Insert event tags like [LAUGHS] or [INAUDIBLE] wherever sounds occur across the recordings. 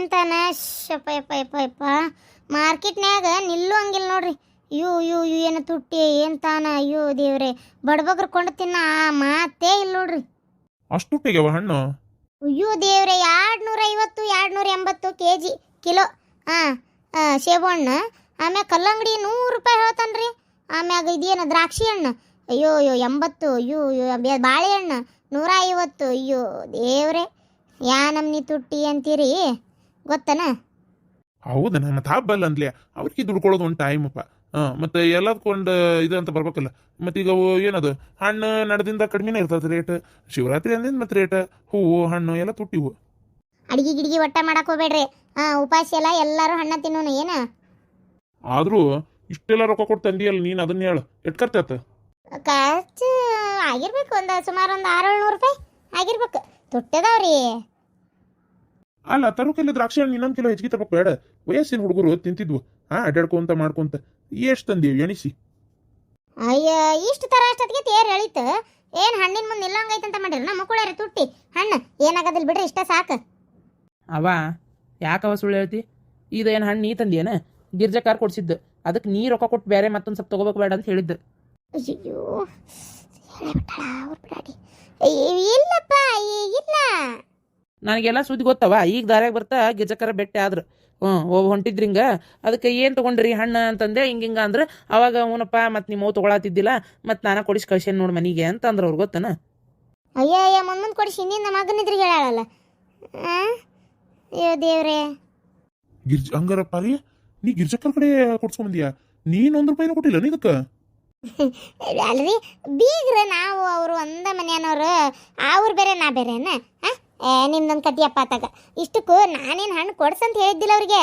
ಎಂತಾನ ಶಪ್ಪ ಯಪ್ಪ ಯಪ್ಪ ಯಪ್ಪ. ಮಾರ್ಕೆಟ್ನ್ಯಾಗ ನಿಲ್ಲು ಹಂಗಿಲ್ಲ ನೋಡ್ರಿ. ಅಯ್ಯೋ ಅಯ್ಯೋ ಅಯ್ಯೋ ಏನು ತುಟ್ಟಿ ಏನ್ ತಾನ? ಅಯ್ಯೋ ದೇವ್ರೆ. ಬಡಬಗ್ರು ಕೊಂಡು ತಿನ್ನ ಆ ಮಾತೇ ಇಲ್ಲ ನೋಡ್ರಿ. ಅಷ್ಟು ಹಣ್ಣು? ಅಯ್ಯೋ ದೇವ್ರೆ ಎರಡು ನೂರ ಐವತ್ತು ಎರಡು ನೂರ ಎಂಬತ್ತು ಕೆ ಜಿ ಕಿಲೋ ಹಾಂ ಸೇಬು ಹಣ್ಣು. ಆಮ್ಯಾಗ ಕಲ್ಲಂಗಡಿ ನೂರು ರೂಪಾಯಿ ಹೇಳ್ತಾನ್ರಿ. ಆಮ್ಯಾಗ ಇದೇನು ದ್ರಾಕ್ಷಿ ಹಣ್ಣು. ಅಯ್ಯೋ ಅಯ್ಯೋ ಎಂಬತ್ತು. ಅಯ್ಯೋ ಅಯ್ಯೋ ಬಾಳೆಹಣ್ಣು ನೂರ ಐವತ್ತು ಅಯ್ಯೋ ದೇವ್ರೆ. ಯಾ ನಮ್ನಿ ತುಟ್ಟಿ ಅಂತೀರಿ? ಗೊತ್ತನ? ಹೌದನ ನನ್ನ ತಾಬಲ್ ಅಂದ್ಲೆ ಅವ್ರಿಗೆ ದುಡ್ಕೊಳ್ಳೋದು ಒಂದು ಟೈಮ್ ಅಪ್ಪ ಹಾಂ ಮತ್ತೆ ಎಲ್ಲದಕ್ಕೊಂದು ಇದು ಅಂತ ಬರ್ಬೇಕಲ್ಲ. ಮತ್ತೆ ಈಗ ಅವು ಏನದು ಹಣ್ಣು ನಡೆದಿಂದ ಕಡಿಮೆನೇ ಇರ್ತದೆ ರೇಟ್ ಶಿವರಾತ್ರಿ ಅಂದಿಂದ ಮತ್ತೆ ರೇಟ್ ಹೂವು ಹಣ್ಣು ಎಲ್ಲ ತುಟ್ಟಿವು ಅಡಿಗೆ ಗಿಡಿಗೆ ಒಟ್ಟ ಮಾಡಕ್ ಹೋಗ್ಬೇಡ್ರಿ. ಹಾಂ ಉಪಾಸ ಎಲ್ಲ ಎಲ್ಲಾರು ಹಣ್ಣ ತಿನ್ನೋನು ಏನ? ಆದ್ರೂ ಇಷ್ಟೆಲ್ಲ ರೊಕ್ಕ ಕೊಟ್ಟು ತಂದಿಯಲ್ಲ ನೀನು ಅದನ್ನ ಹೇಳು. ಎಟ್ ಖರ್ಚಾತ ಖರ್ಚು ಆಗಿರ್ಬೇಕು ಒಂದು ಸುಮಾರು ಒಂದು ಆರು ಏಳ್ನೂರು ರೂಪಾಯಿ ಆಗಿರ್ಬೇಕು. ತುಟ್ಟದವ್ರಿ. ಅಲ್ಲ ತರೋಕೆಲ್ಲ ದ್ರಾಕ್ಷಿ ಹಣ್ಣು ಇನ್ನೊಂದು ಕಿಲೋ ಹೆಚ್ಚಿಗೆ ತರಬೇಕು ಬೇಡ. ವಯಸ್ಸಿನ ಹುಡುಗರು ತಿಂತಿದ್ವು. ಹಾ ಅಡ್ಡಾಡ್ಕೊಂತ ಮಾಡ್ಕೊಂತ. ಎಷ್ಟು ತಂದೀವಿ ಎಣಿಸಿ. ಅಯ್ಯ ಇಷ್ಟು ತರ ಅಷ್ಟೊತ್ತಿಗೆ ತೇರ್ ಎಳಿತು. ಏನ್ ಹಣ್ಣಿನ ಮುಂದೆ ನಿಲ್ಲಂಗೈತೆ ಅಂತ ಮಾಡಿರ ನಮ್ಮ ಮಕ್ಕಳೇ ತುಟ್ಟಿ. ಹಣ್ಣು ಏನಾಗದಿಲ್ಲ ಬಿಡ್ರಿ ಇಷ್ಟ ಸಾಕು. ಅವ ಯಾಕವ ಸುಳ್ಳು ಹೇಳ್ತಿ? ಇದೇನು ಹಣ್ಣು ನೀ ತಂದಿಯೇನ? ಗಿರ್ಜಕಾರ್ ಕೊಡ್ಸಿದ್ದು. ಅದಕ್ಕೆ ನೀ ರೊಕ್ಕ ಕೊಟ್ಟು ಬೇರೆ ಮತ್ತೊಂದು ಸ್ವಲ್ಪ ತಗೋಬೇಕು ಬೇಡ ಅಂತ ಹೇಳಿದ್ದು. ಅಯ್ಯೋ ಇಲ್ಲಪ್ಪ ಅಯ್ಯ, ಇಲ್ಲ. ನನಗೆಲ್ಲ ಸುದ್ದಿ ಗೊತ್ತವ. ಈಗ ದಾರ್ಯಾಗ ಬರ್ತಾ ಗಿಜಕರ ಬೆಟ್ಟ ಆದ್ರು. ಹ್ಞೂ ಹೋಗಿ ಹೊಂಟಿದ್ರಿಂಗ. ಅದಕ್ಕೆ ಏನು ತೊಗೊಂಡ್ರಿ ಹಣ್ಣು ಅಂತಂದೆ ಹಿಂಗೆ ಹಿಂಗೆ ಅಂದ್ರೆ. ಅವಾಗ ಅವನಪ್ಪ ಮತ್ತು ನಿಮ್ಮ ಅವ್ ತೊಗೊಳತಿದ್ದಿಲ್ಲ ಮತ್ತು ನಾನು ಕೊಡಿಸಿ ಕಳ್ಸೇನು ನೋಡಿ ಮನೆಗೆ ಅಂತ ಅಂದ್ರೆ ಅವ್ರು ಗೊತ್ತನ? ಅಯ್ಯ ಅಯ್ಯ ಮುಂದ್ ಕೊಡಿ ನಿನ್ನ ಮಗನಿದ್ರಿಗೆ ಹೇಳಲ್ಲ ಆ? ಅಯ್ಯೋ ದೇವರೇ. ಗಿರ್ಜ ಹಂಗಾರಪ್ಪ ರೀ ನೀ ಗಿರ್ಜಕ್ಕರ ಕಡೆ ಕೊಡ್ಸ್ಕೊಂಬಂದಿಯಾ? ನೀನು ಒಂದು ರೂಪಾಯಿನೂ ಕೊಟ್ಟಿಲ್ಲ ನೀ ಇದಕ್ಕೆ? [LAUGHS] ಅಲ್ರಿ ಬೀಗ್ರ ನಾವು ಅವರು ಒಂದ ಮನೆಯನವರು ಅವ್ರು ಬೇರೆ ನಾ ಬೇರೆನ ಆ? ಏ ನಿಮ್ದೊಂದು ಕಟ್ಟಿಯಪ್ಪ ತಗ ಇಷ್ಟಕ್ಕೂ ನಾನೇನು ಹಣ್ಣು ಕೊಡ್ಸಂತ ಹೇಳಿದ್ದಿಲ್ಲ ಅವ್ರಿಗೆ.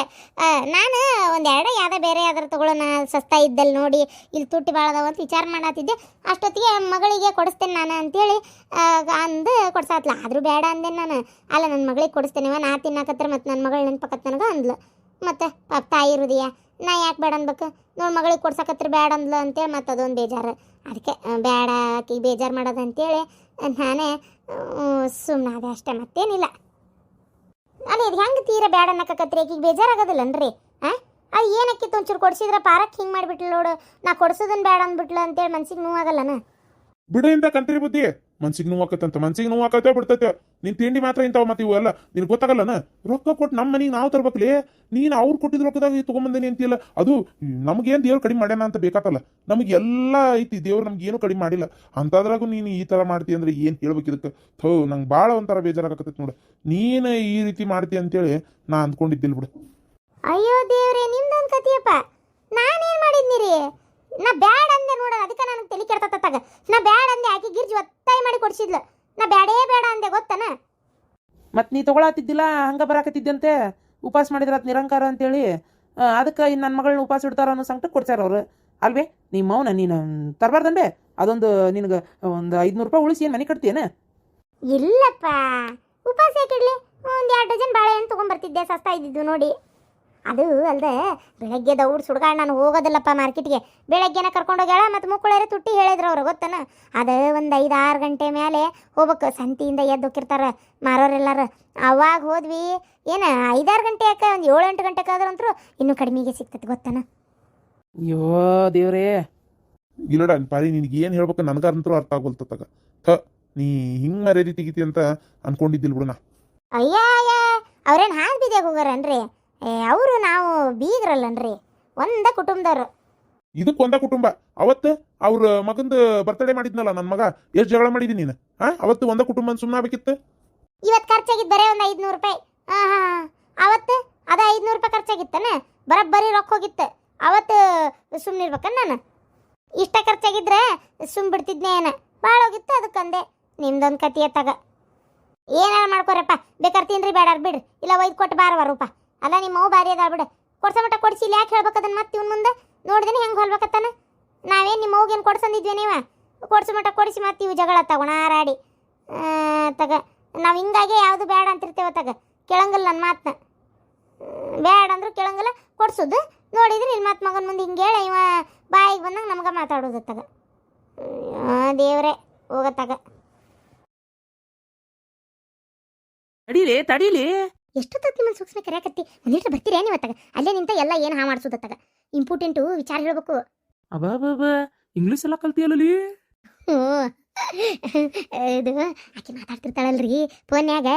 ನಾನು ನಾನು ಒಂದೆರಡು ಯಾವ್ದೋ ಬೇರೆ ಯಾವ್ದಾರು ತಗೊಳ್ಳೋಣ ಸಸ್ತಾ ಇದ್ದಲ್ಲಿ ನೋಡಿ ಇಲ್ಲಿ ತುಟ್ಟಿ ಭಾಳದವ ಅಂತ ವಿಚಾರ ಮಾಡತ್ತಿದ್ದೆ ಅಷ್ಟೊತ್ತಿಗೆ ಮಗಳಿಗೆ ಕೊಡಿಸ್ತೇನೆ ನಾನು ಅಂತೇಳಿ ಅಂದು ಕೊಡ್ಸಾತ್ಲ. ಆದರೂ ಬೇಡ ಅಂದೆ ನಾನು. ಅಲ್ಲ ನನ್ನ ಮಗಳಿಗೆ ಕೊಡಿಸ್ತೇನೆ ನಾ ತಿನ್ನಾಕತ್ರ ಮತ್ತು ನನ್ನ ಮಗಳು ನೆನ್ಪಕತ್ ನನಗೆ ಅಂದ್ಲು. ಮತ್ತು, ಪಾಪ ತಾಯಿ ಹೃದಯ. ನಾ ಯಾಕೆ ಬೇಡ ಅನ್ಬೇಕು? ನೋಡಿ ಮಗಳಿಗೆ ಕೊಡ್ಸಕತ್ರ ಬೇಡ ಅಂದ್ಲ ಅಂತೇಳಿ ಮತ್ತು ಅದೊಂದು ಬೇಜಾರು. ಅದಕ್ಕೆ ಬೇಡ ಆಕಿಗೆ ಬೇಜಾರು ಮಾಡೋದು ಅಂತೇಳಿ ನಾನೇ ಸುಮ್ಮನಾದೆ ಅಷ್ಟೇ, ಮತ್ತೇನಿಲ್ಲ. ಅಲ್ಲ ಇದು ಹೆಂಗೆ ತೀರ ಬೇಡ ಅನ್ನಕತ್ರಿ ಆಕಿಗೆ ಬೇಜಾರಾಗೋದಿಲ್ಲನ್ರಿ? ಹಾಂ ಅದು ಏನಕ್ಕಿತ್ತು ಒಂಚೂರು ಕೊಡ್ಸಿದ್ರೆ ಪಾರಕ್ಕೆ ಹಿಂಗೆ ಮಾಡಿಬಿಟ್ಲು ನೋಡು. ನಾ ಕೊಡ್ಸೋದನ್ನ ಬೇಡ ಅಂದ್ಬಿಟ್ಲು ಅಂತೇಳಿ ಮನ್ಸಿಗೆ ನೋವಾಗಲ್ಲನ? ಬಿಡಿಂದ ಕಂತ್ರಿ ಬುದ್ಧಿ. ಮನ್ಸಿಗೆ ನೋವು ಆಕತ್ತಂತ ಮನ್ಸಿಗೆ ನೋವು ಆಕತ್ತೆ ಬಿಡ್ತೈತೆ. ನಿನ್ ತಿಂಡಿ ಮಾತ್ರ ಇಂಥವು ಮತ್ತೆ ಇವೆಲ್ಲ. ನಿನಗೆ ಗೊತ್ತಾಗಲ್ಲನ? ರೊಕ್ಕ ಕೊಟ್ಟು ನಮ್ಮ ಮನೆಗೆ ನಾವು ತರ್ಬೇಕಲೇ? ನೀನು ಅವ್ರು ಕೊಟ್ಟಿದ್ ರೊಕ್ಕದಾಗ ತಗೊಂಬಂದೇನಿ ಅಂತಿಲ್ಲ ಅದು ನಮಗೇನು ದೇವ್ರು ಕಡಿಮೆ ಮಾಡ್ಯಾನ ಅಂತ ಬೇಕಾತಲ್ಲ. ನಮಗೆ ಎಲ್ಲ ಐತಿ, ದೇವ್ರು ನಮ್ಗೆ ಏನು ಕಡಿಮೆ ಮಾಡಿಲ್ಲ. ಅಂತಾದ್ರಾಗೂ ನೀನು ಈ ತರ ಮಾಡ್ತಿ ಅಂದ್ರೆ ಏನು ಹೇಳ್ಬೇಕು ಇದಕ್ಕೆ? ಥೋ, ನಂಗೆ ಭಾಳ ಒಂಥರ ಬೇಜಾರಾಗತ್ತೈತೆ ನೋಡು. ನೀನು ಈ ರೀತಿ ಮಾಡ್ತಿ ಅಂತೇಳಿ ನಾ ಅಂದ್ಕೊಂಡಿದ್ದಿಲ್ಲ ಬಿಡು. ಅಯ್ಯೋ ದೇವ್ರೆ, ನಿಮ್ದೊಂದು ಕತಿಯಪ್ಪ ನಾನೇನು ಮಾಡಿದ್ನಿರಿ? ನಾ ಬ್ಯಾಡ ಅಂದೆ ನೋಡ ಅದಕ್ಕೆ ನನಗೆ ತಲೆ ಕೆಡ್ತತ್ತಾಗ ನಾ ಬ್ಯಾಡ ಅಂದೆ ಆಕೆ ಗಿರ್ಜಿ ಒತ್ತಾಯ ಮಾಡಿ ಕೊಡ್ಸಿದ್ಲು. ನಾ ಬ್ಯಾಡೇ ಬೇಡ ಅಂದೆ ಗೊತ್ತನ? ಮತ್ತು ನೀ ತೊಗೊಳತ್ತಿದ್ದಿಲ್ಲ ಹಂಗೆ ಬರಾಕತ್ತಿದ್ದಂತೆ? ಉಪವಾಸ ಮಾಡಿದ್ರ ನಿರಂಕಾರ ಅಂತೇಳಿ. ಅದಕ್ಕೆ ಇನ್ನು ನನ್ನ ಮಗಳನ್ನ ಉಪವಾಸ ಇಡ್ತಾರ ಅನ್ನೋ ಸಂಕಟ ಕೊಡ್ಸ್ಯಾರ ಅವರು. ಅಲ್ವೇ ನೀ ಮೌನ ನೀನು ತರಬಾರ್ದಂಬೆ ಅದೊಂದು ನಿನಗೆ ಒಂದು ಐದುನೂರು ರೂಪಾಯಿ ಉಳಿಸಿ ಏನು ಮನೆ ಕಟ್ತೀಯೇನ? ಇಲ್ಲಪ್ಪ. ಉಪವಾಸ ಯಾಕಿಡ್ಲಿ ಒಂದು ಎರಡು ಡಜನ್ ಬಾಳೆಹಣ್ಣು ತೊಗೊಂಬರ್ತಿದ್ದೆ ಸಸ್ತಾ ಇದ್ದಿದ್ದು ನೋಡಿ. ಅದು ಅಲ್ಲದೆ ಬೆಳಗ್ಗೆ ದೌಡ್ ಸುಡ್ಗಾಡ್ ನಾನು ಹೋಗೋದಿಲ್ಲಪ್ಪ ಮಾರ್ಕೆಟ್ಗೆ. ಬೆಳಗ್ಗೆನ ಕರ್ಕೊಂಡೋಗ್ಯಾಳ ಮತ್ತು ಮುಕ್ಕಳರೆ ತುಟ್ಟಿ ಹೇಳಿದ್ರು ಅವ್ರು ಗೊತ್ತನ? ಅದು ಒಂದು ಐದು ಆರು ಗಂಟೆ ಮೇಲೆ ಹೋಗ್ಬೇಕು ಸಂತಿಯಿಂದ ಎದ್ದೋಕಿರ್ತಾರೆ ಮಾರೋರೆಲ್ಲರ ಮಾರೋರೆಲ್ಲಾರು ಅವಾಗ ಹೋದ್ವಿ ಏನು ಐದಾರು ಗಂಟೆ ಯಾಕೆ ಒಂದು ಏಳು ಎಂಟು ಗಂಟೆಗೆ ಅಂತೂ ಇನ್ನೂ ಕಡಿಮೆಗೆ ಸಿಗ್ತದೆ ಗೊತ್ತನ? ಅಯ್ಯೋ ದೇವ್ರೇ. ಇಲ್ಲಡ ಪಾರಿ ನಿನಗೆ ಏನು ಹೇಳ್ಬೇಕು ನನಗಂತರೂ ಅರ್ಥ ಆಗೋಲ್ತತ್ತಾಗ ಥ ನೀ ಹಿಂಗೆ ಮರ್ಯಾದೆ ತೆಗಿತಿ ಅಂತ ಅನ್ಕೊಂಡಿದ್ದಿಲ್ಲ ಬಿಡು ನಾ. ಅಯ್ಯ ಅಯ್ಯ ಅವ್ರೇನು ಹಾಲು ಬಿದ್ದಾಗ ಹೋಗಾರನ್ರಿ ಏ ಅವರು ನಾವು ಬೀಗ್ರಲ್ಲನ್ರಿ. ಒಂದ ಕುಟುಂಬದವ್ರು. ಇದಕ್ಕೆ ಒಂದ ಕುಟುಂಬ. ಅವತ್ತು ಅವ್ರ ಮಗಂದ ಬರ್ತಡೇ ಮಾಡಿದ್ನಲ್ಲ ನನ್ನ ಮಗ. ಎಷ್ಟು ಜಗಳ ಮಾಡಿದ್ದೀನಿ ನೀನು? ಹಾ? ಅವತ್ತು ಒಂದ ಕುಟುಂಬ ಸುಮ್ಮನೆ ಆಗ್ಬೇಕಿತ್ತು? ಇವತ್ತು ಖರ್ಚಾಗಿದ್ದು ಬರೀ ಒಂದು ಐದುನೂರು ರೂಪಾಯಿ. ಹಾಂ ಹಾಂ ಅವತ್ತು ಅದ ಐದುನೂರು ರೂಪಾಯಿ ಖರ್ಚಾಗಿತ್ತನ? ಬರೀ ರೊಕ್ಕ ಹೋಗಿತ್ತು. ಅವತ್ತು ಸುಮ್ಮನೆ ಇರ್ಬೇಕನ್ ನಾನು? ಇಷ್ಟ ಖರ್ಚಾಗಿದ್ರೆ ಸುಮ್ ಬಿಡ್ತಿದ್ನೆ ಏನ? ಭಾಳ ಹೋಗಿತ್ತು ಅದಕ್ಕಂದೆ. ನಿಮ್ದೊಂದು ಕತಿ ಎತ್ತಾಗ. ಏನಾರ ಮಾಡ್ಕೊರಪ್ಪ. ಬೇಕಾದ್ರೆ ತಿನ್ರಿ ಬೇಡ ಬಿಡ್ರಿ. ಇಲ್ಲ ಒಯ್ದು ಕೊಟ್ಟು ಬಾರವ ರೂಪ. ಅಲ್ಲ ನಿಮ್ಮ ಅವು ಬಾರಿ ಅದಾಳ ಬಿಡು. ಕೊಡ್ಸ ಮಟ್ಟ ಕೊಡಿಸಿ, ಇಲ್ಲಿ ಯಾಕೆ ಹೇಳ್ಬೇಕದನ್ನ ಮತ್ತೆ ಇವ್ನ ಮುಂದೆ? ನೋಡಿದ್ರೆ ಹೆಂಗೆ ಹೊಲ್ಬೇಕತ್ತಾನ? ನಾವೇನು ನಿಮ್ಮ ಅವ್ಗೇನು ಕೊಡ್ಸಂದಿದ್ವಿ ನೀವ? ಕೊಡ್ಸ ಮಟ್ಟ ಕೊಡಿಸಿ ಮತ್ತೆ ಇವು ಜಗಳ ತಗೋಣ, ಆರಾಡಿ. ತಗ, ನಾವು ಹಿಂಗಾಗೆ ಯಾವುದು ಬೇಡ ಅಂತಿರ್ತೇವೆ ತಗ. ಕೇಳಂಗಿಲ್ಲ ನನ್ನ ಮಾತನ್ನ ಬೇಡ ಅಂದ್ರೂ ಕೇಳಂಗಿಲ್ಲ, ಕೊಡ್ಸೋದು. ನೋಡಿದ್ರೆ ಇಲ್ಲಿ ಮತ್ತೆ ಮಗನ ಮುಂದೆ ಹಿಂಗೆ ಹೇಳಿ, ಇವ ಬಾಯಿಗೆ ಬಂದಂಗೆ ನಮ್ಗೆ ಮಾತಾಡೋದು ತಗ. ದೇವ್ರೆ ಹೋಗತ್ತಾಗ ತಡೀಲಿ ತಡೀಲಿ. ಎಷ್ಟೊತ್ತು ನಿಮ್ಮನ್ನು ಸೂಕ್ಷ್ಮ ಕರೆಯಕತ್ತಿ? ಒಂದಿಟ್ಟು ಬರ್ತೀರಿ ನೀವತ್ತಾಗ ಅಲ್ಲೇ ನಿಂತ ಎಲ್ಲ ಏನು ಹಾ ಮಾಡಿಸೋದತ್ತಾಗ? ಇಂಪಾರ್ಟೆಂಟು ವಿಚಾರ ಹೇಳ್ಬೇಕು. ಅಬಾಬಾಬ ಇಂಗ್ಲೀಷ್ ಎಲ್ಲ ಕಲ್ತಿಯಲ್ಲಲ್ಲಿ ಹ್ಞೂ. ಇದು ಆಕೆ ಮಾತಾಡ್ತಿರ್ತಾಳಲ್ರಿ ಫೋನ್ಯಾಗ.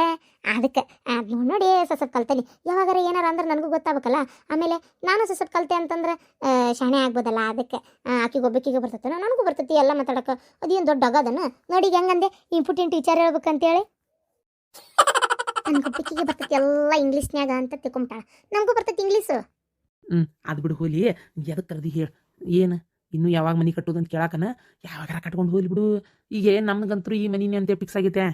ಅದಕ್ಕೆ ಅದು ನೋಡಿ ಸ್ವಲ್ಪ ಕಲ್ತೇನೆ. ಯಾವಾಗಾರ ಏನಾರ ಅಂದ್ರೆ ನನಗೂ ಗೊತ್ತಾಗಬೇಕಲ್ಲ? ಆಮೇಲೆ ನಾನು ಸ್ವಲ್ಪ ಕಲ್ತೆ ಅಂತಂದ್ರೆ ಶಾಣೆ ಆಗ್ಬೋದಲ್ಲ ಅದಕ್ಕೆ. ಆಕೆಗೆ ಒಬ್ಬಕಿಗೆ ಬರ್ತೈತೆ. ನನಗೂ ಬರ್ತೈತಿ ಎಲ್ಲ ಮಾತಾಡಕ್ಕೆ. ಅದೇನು ದೊಡ್ಡ ಅಗದನ? ನೋಡಿ ಹೆಂಗಂದೆ? ಇಂಪಾರ್ಟೆಂಟ್ ವಿಚಾರ ಹೇಳ್ಬೇಕಂತೇಳಿ. ನನಗೊಬ್ಬಕಿಗೆ ಬರ್ತೈತಿ ಎಲ್ಲ ಇಂಗ್ಲೀಷ್ನ್ಯಾಗ ಅಂತ ತಿಳ್ಕೊಂಬಿಟ್ಟಾಳ. ನಮಗೂ ಬರ್ತೈತಿ ಇಂಗ್ಲೀಷು. ಹ್ಮ್ ಅದು ಬಿಡು ಹೋಲಿ ಎದಕ್ಕೆ ಕರೆದಿ ಹೇಳ. ಏನು ಇನ್ನು ಯಾವಾಗ ಮನಿ ಕಟ್ಟೋದು ಅಂತ ಕೇಳಾಕನ? ಯಾವಾಗಾರ ಕಟ್ಕೊಂಡು ಹೋಗ್ಲಿ ಬಿಡು. ಈಗ ನಮ್ಗಂತೂ ಈ ಮನಿನೇ ಅಂತ ಫಿಕ್ಸ್ ಆಗೈತೆ?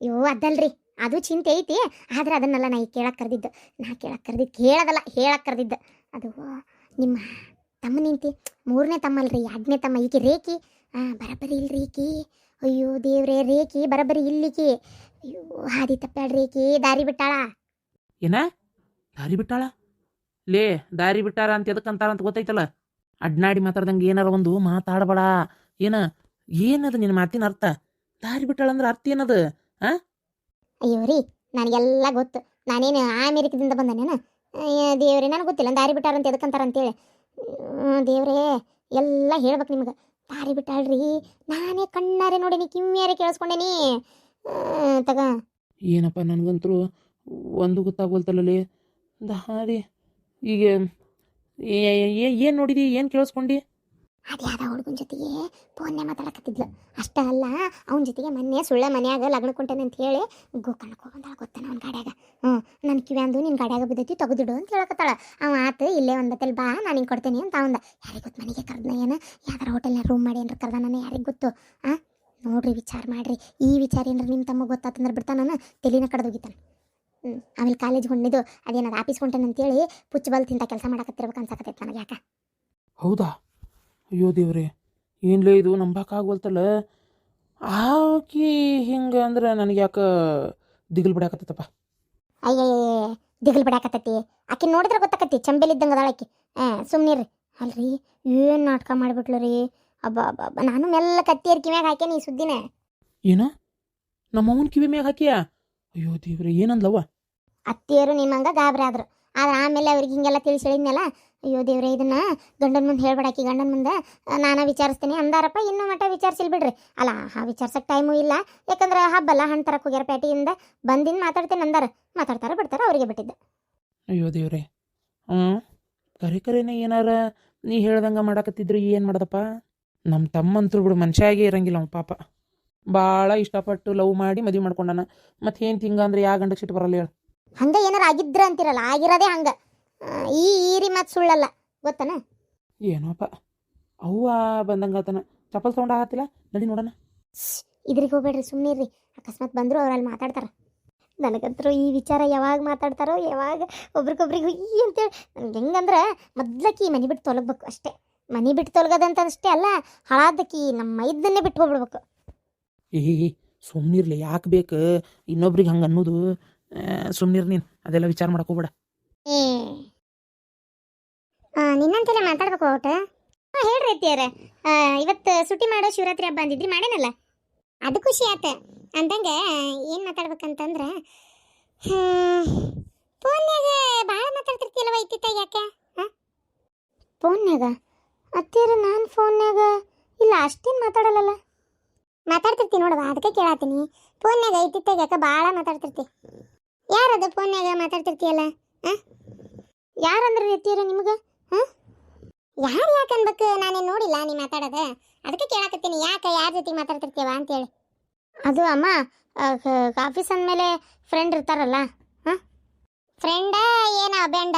ಅಯ್ಯೋ ಅದಲ್ರಿ. ಅದು ಚಿಂತೆ ಐತಿ. ಆದ್ರೆ ಅದನ್ನೆಲ್ಲ ನಾ ಈಗ ಕೇಳಕ್ ಕರೆದಿದ್ದು. ನಾ ಕೇಳಕ್ ಕರೆದಿದ್ದು ಕೇಳೋದಲ್ಲ ಹೇಳಕ್ ಕರೆದಿದ್ದು. ಅದು ನಿಮ್ಮ ತಮ್ಮ ನಿಂತಿ ಮೂರನೇ ತಮ್ಮ ಅಲ್ರಿ ಎರಡನೇ ತಮ್ಮ. ಈಕೆ ರೇಖಿ ಆ ಬರಬರಿ ಇಲ್ರಿ ಈಕಿ. ಅಯ್ಯೋ ದೇವ್ರೇ ರೇಖಿ ಬರಬರಿ ಇಲ್ಲಿಕಿ. ಅಯ್ಯೋ ಹಾದಿ ತಪ್ಪಾಡ್ರಿ ಈಕಿ ದಾರಿ ಬಿಟ್ಟಾಳ. ಏನ? ದಾರಿ ಬಿಟ್ಟಾಳ? ಲೇ ದಾರಿ ಬಿಟ್ಟಾರ ಅಂತ ಎದಕ್ಕೆ ಅಂತಾರ ಅಂತ ಗೊತ್ತೈತಲ್ಲ? ಅಡ್ನಾಡಿ ಮಾತಾಡ್ದಂಗೆ ಏನಾರ ಒಂದು ಮಾತಾಡಬೇಡ. ಏನ? ಏನದು ನಿನ್ನ ಮಾತಿನ ಅರ್ಥ? ದಾರಿ ಬಿಟ್ಟಾಳ ಅಂದ್ರೆ ಅರ್ಥ ಏನದು? ಅಯ್ಯೋ ರೀ ನನಗೆಲ್ಲ ಗೊತ್ತು. ನಾನೇನು ಆ ಅಮೇರಿಕದಿಂದ ಬಂದನೇನ ದೇವ್ರಿ ನನಗೆ ಗೊತ್ತಿಲ್ಲ. ದಾರಿ ಬಿಟ್ಟಾರ ಅಂತ ಎದಕ್ಕಂತಾರ ಅಂತೇಳಿ. ಹೇಳಿ ದೇವ್ರೇ ಎಲ್ಲ ಹೇಳ್ಬೇಕು ನಿಮ್ಗೆ. ದಾರಿ ಬಿಟ್ಟಾಳ್ರಿ. ನಾನೇ ಕಣ್ಣಾರೆ ನೋಡಿನಿ ಕಿಮ್ಮಿಯಾರೆ ಕೇಳಿಸ್ಕೊಂಡೇನಿ ತಗ. ಏನಪ್ಪ ನನಗಂತೂ ಒಂದು ಗೊತ್ತಾಗೋಲ್ತಲ್ಲೇ ದಾರಿ ಈಗ ಏನು ನೋಡಿದಿ? ಏನು ಕೇಳಿಸ್ಕೊಂಡು? ಅದು ಯಾವ್ದೋ ಹುಡುಗನ ಜೊತೆಗೆ ಫೋನ್ನೇ ಮಾತಾಡಕತ್ತಿದ್ಲು. ಅಷ್ಟೇ ಅಲ್ಲ ಅವನ ಜೊತೆಗೆ ಮೊನ್ನೆ ಸುಳ್ಳ ಮನ್ಯಾಗ ಲಗ್ನ ಕೊಂಟೇನೆ ಅಂತ ಹೇಳಿ ಗೋಕರ್ಣಕ್ಕೆ ಹೋಗಂದಾಳ ಗೊತ್ತಾನ ಅವ್ನ ಗಾಡ್ಯಾಗ. ಹ್ಞೂ ನನ್ನ ಅಂದು ನಿನ್ನ ಗಾಡ್ಯಾಗ ಬಿದ್ದೈತಿ ತೆಗೆದಿಡು ಅಂತ ಹೇಳಕತ್ತಾಳ. ಅವ ಆತು ಇಲ್ಲೇ ಒಂದು ಬತ್ತಲ್ ಬಾ ನಾನು ಹಿಂಗೆ ಕೊಡ್ತೀನಿ ಅಂತ ಅವಂದ. ಯಾರಿಗೆ ಗೊತ್ತು ಮನೆಗೆ ಕರ್ದನ ಏನು? ಯಾವ್ದಾರ ಹೋಟೆಲ್ನ ರೂಮ್ ಮಾಡಿ ಏನ್ರ ಕರ್ದ ನಾನು ಯಾರಿಗೆ ಗೊತ್ತು? ಆ? ನೋಡ್ರಿ ವಿಚಾರ ಮಾಡ್ರಿ. ಈ ವಿಚಾರ ಏನಾರ ನಿಮ್ಮ ತಮ್ಮ ಗೊತ್ತಾತಂದ್ರೆ ಬಿಡ್ತಾನ ನಾನು ತಲೆನ ಕಡ್ದೋಗಿತ್ತಾನೆ ಹ್ಞೂ ಆಮೇಲೆ ಕಾಲೇಜ್ ಹೊಂಡಿದ್ದು ಅದೇನಾದ್ರು ಆಫೀಸ್ ಹೊಂಟೇನೆ ಅಂತೇಳಿ ಪುಚ್ಚ ಬಲ್ ತಿಂತ ಕೆಲಸ ಮಾಡಕತ್ತಿರ್ಬೇಕು ಅನ್ಸಕತ್ತೈತೆ ನನಗೆ ಯಾಕೆ? ಹೌದಾ? ಅಯ್ಯೋ ದೇವ್ರಿ ಏನ್ಲೇ ಇದು ನಂಬಕ್ಕಾಗೋಲ್ತಲ್ಲ ಆಕಿ ಹಿಂಗೆ ಅಂದ್ರೆ ನನಗೆ ಯಾಕೆ ದಿಗಿಲ್ ಬಿಡಾಕತ್ತಪ್ಪ ಅಯ್ಯಯ್ಯ ದಿಗಲ್ ಬಿಡಾಕತ್ತೈತಿ ಆಕಿ ನೋಡಿದ್ರೆ ಗೊತ್ತಾಕತ್ತಿ ಚಂಬೆಲಿದ್ದಂಗೆ ಅದಾಳ ಹಾಂ ಸುಮ್ಮನೆ ರೀ ಅಲ್ರಿ ಏನು ನಾಟಕ ಮಾಡಿಬಿಟ್ಲು ರೀ ಅಬ್ಬ ಅಬ್ಬ ನಾನು ಮೆಲ್ಲ ಕತ್ತಿಯರ್ ಕಿವ್ಯಾಗ ಹಾಕ್ಯಾನ ಈ ಸುದ್ದಿನ? ಏನ? ನಮ್ಮ ಅವನ ಕಿವಿ ಮ್ಯಾಗ ಹಾಕಿಯಾ? ಅಯ್ಯೋ ದೇವ್ರೆ ಏನಂದ್ಲವ್ವ? ಅತ್ತಿಯರು ನಿಮ್ಮಂಗ ಗಾಬರಿ ಆದ್ರು. ಆದ್ರೆ ಆಮೇಲೆ ಅವ್ರಿಗೆ ಹಿಂಗೆಲ್ಲ ತಿಳಿಸಿ ಹೇಳಿದ್ನಲ್ಲ ಅಯ್ಯೋ ದೇವ್ರೆ ಇದನ್ನ ಗಂಡನ ಮುಂದೆ ಹೇಳ್ಬೇಡಾಕಿ ಗಂಡನ ಮುಂದೆ ನಾನು ವಿಚಾರಿಸ್ತೀನಿ ಅಂದಾರಪ್ಪ ಇನ್ನೂ ಮಟ್ಟ ವಿಚಾರಿಸಿಲ್ ಬಿಡ್ರಿ. ಅಲ್ಲ ಆ ವಿಚಾರ್ಸಕ್ಕೆ ಟೈಮು ಇಲ್ಲ. ಯಾಕಂದ್ರೆ ಹಬ್ಬಲ್ಲ ಹಣ್ಣು ತರಕ್ಕೆ ಹೋಗ್ಯಾರ ಪೇಟೆಯಿಂದ. ಬಂದಿನ ಮಾತಾಡ್ತೇನೆ ಅಂದಾರ. ಮಾತಾಡ್ತಾರ ಬಿಡ್ತಾರ ಅವರಿಗೆ ಬಿಟ್ಟಿದ್ದೆ. ಅಯ್ಯೋ ದೇವ್ರೆ. ಹ್ಞೂ ಕರೆ ಕರೆನೇ ಏನಾರ ನೀ ಹೇಳ್ದಂಗೆ ಮಾಡಾಕತ್ತಿದ್ರು ಏನು ಮಾಡ್ದಪ್ಪ? ನಮ್ಮ ತಮ್ಮಂತರು ಬಿಡು ಮನುಷ್ಯಾಗೇ ಇರಂಗಿಲ್ಲ ಅವ ಪಾಪ. ಭಾಳ ಇಷ್ಟಪಟ್ಟು ಲವ್ ಮಾಡಿ ಮದುವೆ ಮಾಡ್ಕೊಂಡಾನ. ಮತ್ತೆ ಏನು ತಿಂಗ ಅಂದ್ರೆ ಯಾವ ಗಂಡಕ್ಕೆ ಸಿಟ್ಟು ಬರಲ್ಲ ಹೇಳು. ಹಂಗ ಏನಾರ ಆಗಿದ್ರ ಅಂತಿರಲ್ಲ ಆಗಿರೋದೇ ಹಂಗ. ಈ ಈರಿ ಮಾತು ಸುಳ್ಳಲ್ಲ ಗೊತ್ತನ? ಏನೋಪ್ಪ ಅವ್ವ ಬಂದಂಗಾತನ ಚಪ್ಪಲ್ ತೊಗೊಂಡು ಆಗತ್ತಿಲ್ಲ ನಡಿ ನೋಡೋಣ. ಇದ್ರಿಗೆ ಹೋಗ್ಬೇಡ್ರಿ ಸುಮ್ಮನೆ ಇರ್ರಿ ಅಕಸ್ಮಾತ್ ಬಂದ್ರು ಅವ್ರಲ್ಲಿ ಮಾತಾಡ್ತಾರ. ನನಗಂತರೂ ಈ ವಿಚಾರ ಯಾವಾಗ ಮಾತಾಡ್ತಾರೋ ಯಾವಾಗ ಒಬ್ರಿಗೊಬ್ರಿಗೆ ಈ ಅಂತೇಳಿ ನನ್ಗೆ ಹೆಂಗಂದ್ರೆ ಮೊದ್ಲಕ್ಕಿ ಮನೆ ಬಿಟ್ಟು ತೊಲಗ್ಬೇಕು ಅಷ್ಟೇ. ಮನೆ ಬಿಟ್ಟು ತೊಲಗದಂತ ಅಷ್ಟೇ ಅಲ್ಲ ಹಳಾದಕ್ಕಿ ನಮ್ಮ ಮೈದನ್ನೇ ಬಿಟ್ಟು ಹೋಗ್ಬಿಡ್ಬೇಕು. ಏ ಸುಮ್ಮನಿರ್ಲಿ ಯಾಕೆ ಬೇಕು? ಇನ್ನೊಬ್ರಿಗೆ ಹಂಗೆ ಅನ್ನೋದು. ಸುಮ್ಮನಿರ್ ನೀನು ಅದೆಲ್ಲ ವಿಚಾರ ಮಾಡಕ್ಕೆ ಹೋಗ್ಬೇಡ. ಏ. ನಿನ್ನಂತೆಲ್ಲ ಮಾತಾಡ್ಬೇಕು ಔಟ ಹಾಂ ಹೇಳ್ರಿ ಅತ್ತಿಯರ ಇವತ್ತು ಸುಟಿ ಮಾಡೋ ಶಿವರಾತ್ರಿ ಹಬ್ಬ ಅಂದಿದ್ರಿ ಮಾಡೇನಲ್ಲ? ಅದು ಖುಷಿ ಆತ. ಅಂದಂಗೆ ಏನು ಮಾತಾಡ್ಬೇಕಂತಂದ್ರೆ ಫೋನ್ಯಾಗ ಭಾಳ ಮಾತಾಡ್ತಿರ್ತಿಯಲ್ವ ಇತ್ತಿತ್ತ ಯಾಕೆ? ಫೋನ್ಯಾಗ ಅತ್ತಿಯರ ನಾನು ಫೋನ್ಯಾಗ ಇಲ್ಲ ಅಷ್ಟೇನು ಮಾತಾಡಲ್ಲಲ್ಲ ಮಾತಾಡ್ತಿರ್ತಿ ನೋಡವ ಅದಕ್ಕೆ ಕೇಳತ್ತೀನಿ ಫೋನ್ಯಾಗ ಇತ್ತಿತ್ತ ಯಾಕೆ ಭಾಳ ಮಾತಾಡ್ತಿರ್ತಿ? ಯಾರದ ಫೋನ್ಯಾಗ ಮಾತಾಡ್ತಿರ್ತೀಯಲ್ಲ ಯಾರಂದ್ರೆ ಎತ್ತೀರ ನಿಮಗೆ ಹಾಂ ಯಾರು ಯಾಕೆ ಅನ್ಬೇಕು? ನಾನೇನು ನೋಡಿಲ್ಲ ನೀ ಮಾತಾಡೋದ. ಅದಕ್ಕೆ ಕೇಳಾಕತ್ತೀನಿ, ಯಾಕೆ ಯಾರ ಜೊತೆ ಮಾತಾಡ್ತಿರ್ತೀವ ಅಂತೇಳಿ. ಅದು ಅಮ್ಮ ಆಫೀಸ್ ಅಂದಮೇಲೆ ಫ್ರೆಂಡ್ ಇರ್ತಾರಲ್ಲ ಹಾಂ ಫ್ರೆಂಡ ಏನ ಬೆಂಡ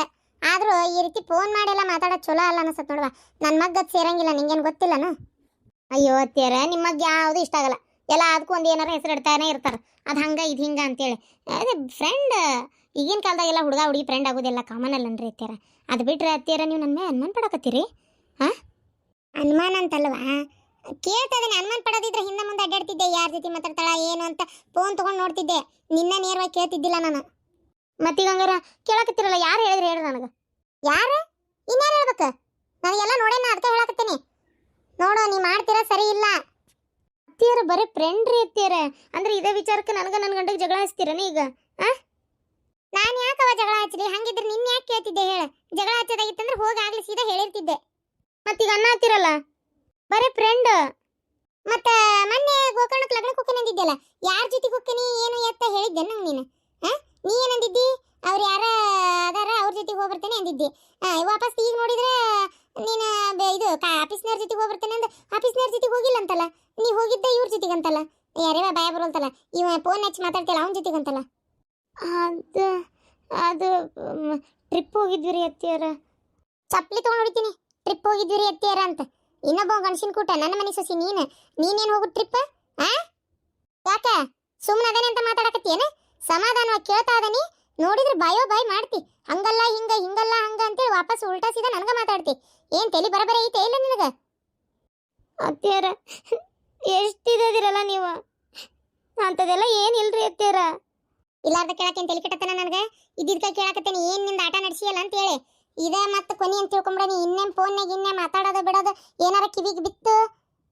ಆದರೂ ಈ ರೀತಿ ಫೋನ್ ಮಾಡೆಲ್ಲ ಮಾತಾಡೋದು ಚಲೋ ಅಲ್ಲ ಅನ್ಸತ್ ನೋಡುವ. ನನ್ನ ಮಗ್ಗದ್ ಸೇರಂಗಿಲ್ಲ, ನಿಂಗೇನು ಗೊತ್ತಿಲ್ಲನ? ಅಯ್ಯೋ ಅತ್ತಿಯರ ನಿಮ್ಮ ಮಗ್ ಯಾವುದು ಇಷ್ಟ ಆಗಲ್ಲ. ಎಲ್ಲ ಅದಕ್ಕೂ ಒಂದು ಏನಾರ ಹೆಸರು ಇಡ್ತಾನೆ ಇರ್ತಾರೆ. ಅದು ಹಂಗೆ, ಇದು ಹಿಂಗೆ ಅಂತೇಳಿ. ಅದೇ ಫ್ರೆಂಡ್ ಈಗಿನ ಕಾಲದಾಗೆಲ್ಲ ಹುಡುಗ ಹುಡುಗಿ ಫ್ರೆಂಡ್ ಆಗೋದೆಲ್ಲ ಕಾಮನ್ ಅಲ್ಲನ್ರಿ ಅತ್ತೀರ ಅದು ಬಿಟ್ರೆ ಅತ್ತಿಯರ ನೀವು ನನ್ನ ಮೇಲೆ ಅನುಮಾನ ಪಡಕತ್ತೀರಿ? ಹಾಂ ಅನುಮಾನ ಅಂತಲ್ವಾ? ಕೇಳ್ತದೇನೆ, ಅನುಮಾನ ಪಡೋದಿದ್ರೆ ಹಿಂದೆ ಮುಂದೆ ಅಡ್ಡಾಡ್ತಿದ್ದೆ ಯಾರ ಜೊತೆ ಮಾತಾಡ್ತಾಳ, ಏನು ಅಂತ ಫೋನ್ ತೊಗೊಂಡು ನೋಡ್ತಿದ್ದೆ. ನಿನ್ನ ನೇರವಾಗಿ ಕೇಳ್ತಿದ್ದಿಲ್ಲ ನಾನು. ಮತ್ತೀಗ ಹಂಗಾರ ಕೇಳಕತ್ತಿರಲ್ಲ, ಯಾರು ಹೇಳಿದ್ರಿ ಹೇಳ್ರಿ ನನಗೆ. ಯಾರು? ಇನ್ಯಾರು ಹೇಳ್ಬೇಕು? ನನಗೆಲ್ಲ ನೋಡೇನ, ಅದಕ್ಕೆ ಹೇಳಕತ್ತೀನಿ. ನೋಡು, ನೀ ಮಾಡ್ತೀರಾ ಸರಿ ಇಲ್ಲ? ಅತ್ತಿಯರ ಬರೀ ಫ್ರೆಂಡ್ ರೀ ಅತ್ತಿಯರ ಅಂದ್ರೆ ಇದೇ ವಿಚಾರಕ್ಕೆ ನನಗೆ ನನ್ನ ಗಂಡಗೆ ಜಗಳ ಹಚ್ತೀರನ ಈಗ? ಆ? ನಾನು ಯಾಕೆ ಕೇಳ್ತಿದ್ದೆ ಹೇಳ. ಜಗಳ ಹಚ್ಚೋದಾಗಿತ್ತಂದ್ರೆ ಹೋಗಿ ಆಗ್ಲಿ, ಸೀದಾ ಹೇಳಿರ್ತಿದ್ದೆ. ಮತ್ತೀಗ ಅನ್ನ ಹತ್ತಿರಲ್ಲ ಬರೀ ಫ್ರೆಂಡ್ ಮತ್ತೆ ಮೊನ್ನೆ ಗೋಕರ್ಣಕ್ಕೆ ಲಗ್ನಕ್ಕೆ ಹೋಗ್ತೀನಿ ಅಂದಿದ್ದೆಲ್ಲ ಯಾರ ಜೊತೆಗೆ ಹೋಗ್ತೀನಿ ಏನು ಎತ್ತ ಹೇಳಿದ್ದೆ ನಂಗೆ ನೀನು ಹಾ ನೀ ಏನಂದಿದ್ದಿ ಅವ್ರು ಯಾರ ಅದಾರ? ಅವ್ರ ಜೊತೆಗೆ ಹೋಗ್ಬರ್ತೇನೆ ಅಂದಿದ್ದಿ. ವಾಪಸ್ ಈಗ ನೋಡಿದ್ರೆ ನೀನು ಇದು ಆಫೀಸ್ನವ್ರ ಜೊತೆಗೆ ಹೋಗ್ಬರ್ತೇನೆ ಅಂದ ಆಫೀಸ್ನವ್ರ ಜೊತೆಗೆ ಹೋಗಿಲ್ಲ ಅಂತಲ್ಲ ನೀ ಹೋಗಿದ್ದೆ ಇವ್ರ ಜೊತೆಗೆ ಅಂತಲ್ಲ ಯಾರೇ ಭಯ ಬರೋಲ್ತಲ್ಲ ಇವ ಫೋನ್ ಹಚ್ಚಿ ಮಾತಾಡ್ತಿಲ್ಲ ಅವನ ಜೊತೆಗೆ ಅಂತಲ್ಲ ಅದು ಅದು ಟ್ರಿಪ್ ಹೋಗಿದ್ವಿ ರೀ ಅತ್ತಿಯರ ಚಪ್ಪಲಿ ತೊಗೊಂಡು ಹೊಡಿತೀನಿ. ಟ್ರಿಪ್ ಹೋಗಿದ್ವಿ ರೀ ಅತ್ತಿಯರ ಅಂತ. ಇನ್ನೊಬ್ಬ ಗಣಶಿನ ಕೂಟ ನನ್ನ ಮನೆ ಸೊಸಿ ನೀನು. ನೀನೇನು ಹೋಗು ಟ್ರಿಪ್ ಆ? ಯಾಕ? ಸುಮ್ಮನೆ ಅದೇನೆ ಅಂತ ಮಾತಾಡಕತ್ತೀಯೇನ? ಸಮಾಧಾನವಾಗಿ ಕೇಳ್ತಾ ಅದನಿ ನೋಡಿದ್ರೆ ಬಾಯೋ ಬಾಯ್ ಮಾಡ್ತಿ. ಹಂಗಲ್ಲ ಹಿಂಗ ಹಿಂಗಲ್ಲ ಹಂಗ ಅಂತೇಳಿ ವಾಪಸ್ ಉಲ್ಟಾ ಸೀದಾ ನನಗ ಮಾತಾಡ್ತಿ. ಏನ್ ತಲೆ ಬರಬರ ಐತೆ ಇಲ್ಲ ನಿನಗ? ಅತ್ತಿಯರ ಎಷ್ಟಿದಿರಲ್ಲ ನೀವು? ಅಂಥದೆಲ್ಲ ಏನಿಲ್ರಿ ಅತ್ತಿಯರ? ಇಲ್ಲಾರ್ದ ಕೇಳಕ್ಕೆ ತಲೆ ಕೆಟ್ಟತನ ನನಗ? ಇದ್ದಿದ್ಕ ಕೇಳಕತ್ತೇನೆ ಏನು ನಿಂದ ಆಟ ನಡೆಸಿಯಲ್ಲ ಅಂತ ಹೇಳಿ ಇದೇ ಮತ್ತೆ ಕೊನಿ ಅಂತ ತಿಳ್ಕೊಂಬಿಡನಿ ಇನ್ನೇನ್ ಫೋನ್ನಾಗ ಇನ್ನೇ ಮಾತಾಡೋದು ಬಿಡೋದು ಏನಾರ ಕಿವಿಗೆ ಬಿತ್ತು.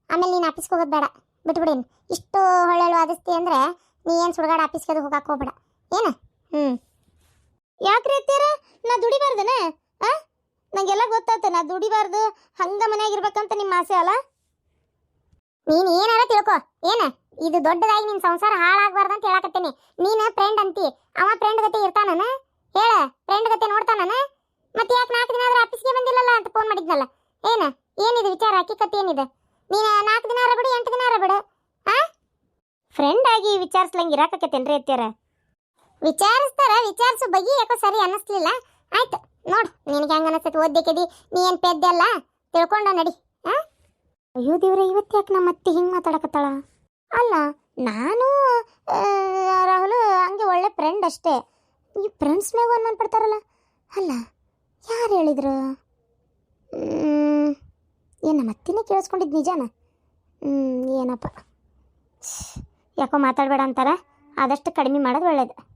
ಆಮೇಲೆ ನೀನು ಆಫೀಸ್ಗೆ ಹೋಗೋದು ಬೇಡ ಬಿಟ್ಬಿಡೇನು ಇಷ್ಟು ಹೊಳ್ಳೆಳು ವಾದಿಸ್ತಿ ಅಂದ್ರೆ ನೀ ಏನು ಸುಡ್ಗಾಡ ಆಫೀಸ್ಗೆ ಅದು ಹೋಗಕ್ಕೆ ಹೋಗ್ಬೇಡ. ಏನು? ಹ್ಞೂ ಯಾಕ್ರಿ ಅತ್ತೀರ ನಾ ದುಡಿಬಾರ್ದನ? ಆ? ನಂಗೆಲ್ಲ ಗೊತ್ತಾತ, ನಾ ದುಡಿಬಾರ್ದು, ಹಂಗ ಮನ್ಯಾಗ ಇರ್ಬೇಕಂತ ನಿಮ್ಮ ಆಸೆ ಅಲ್ಲ? ನೀನ್ ಏನಾರ ತಿಳ್ಕೊ. ಏನ? ಇದು ದೊಡ್ಡದಾಗಿ ನಿನ್ ಸಂಸಾರ ಹಾಳಾಗಬಾರ್ದು ಅಂತ ಹೇಳಕತ್ತೀನಿ. ನೀನ ಫ್ರೆಂಡ್ ಅಂತಿ. ಅವ ಫ್ರೆಂಡ್ ಗತೆ ಇರ್ತಾನನ? ಹೇಳ ಫ್ರೆಂಡ್ ಗತೆ ನೋಡ್ತಾನನ? ಮತ್ತೆ ಯಾಕೆ ನಾಲ್ಕು ದಿನ ಆದ್ರೆ ಆಫೀಸ್ಗೆ ಬಂದಿಲ್ಲಲ್ಲ ಅಂತ ಫೋನ್ ಮಾಡಿದ್ನಲ್ಲ? ಏನ? ಏನಿದೆ ವಿಚಾರ? ಹಕ್ಕಿಕತ್ ಏನಿದೆ? ನೀನು ನಾಲ್ಕು ದಿನ ಎಂಟು ದಿನ ಬಿಡು ಆ ಫ್ರೆಂಡ್ ಆಗಿ ವಿಚಾರಿಸ್ಲಂಗೆ ಇರಾಕತ್ತೇನ್ರಿ ಅತ್ಯಾರ ವಿಚಾರಿಸ್ತಾರ, ವಿಚಾರಿಸು ಬಗೆ, ಯಾಕೋ ಸರಿ ಅನ್ನಿಸ್ಲಿಲ್ಲ. ಆಯ್ತು, ನೋಡು, ನಿನಗೆ ಹೆಂಗ ಅನ್ನಿಸ್ತೈತಿ ಓದ್ದಕ್ಕೆದಿ ನೀ ಏನು ಪೆದ್ದಲ್ಲ ತಿಳ್ಕೊಂಡ ನಡಿ ಹಾಂ ಅಯ್ಯೋ ದೇವ್ರೆ, ಇವತ್ತು ಯಾಕೆ ನಮ್ಮ ಅತ್ತೆ ಹಿಂಗೆ ಮಾತಾಡಕತ್ತಾಳ? ಅಲ್ಲ, ನಾನು ರಾಹುಲ್ ಹಂಗೆ ಒಳ್ಳೆ ಫ್ರೆಂಡ್ ಅಷ್ಟೇ. ಈ ಫ್ರೆಂಡ್ಸ್ ಮ್ಯಾಗ ಅನ್ಮಾನ ಪಡ್ತಾರಲ್ಲ. ಅಲ್ಲ, ಯಾರು ಹೇಳಿದ್ರು? ಏನು ನಮ್ಮ ಅತ್ತಿನೇ ಕೇಳಿಸ್ಕೊಂಡಿದ್ದು ನಿಜಾನ? ಏನಪ್ಪ? ಯಾಕೋ ಮಾತಾಡಬೇಡ ಅಂತಾರೆ. ಆದಷ್ಟು ಕಡಿಮೆ ಮಾಡೋದು ಒಳ್ಳೇದು.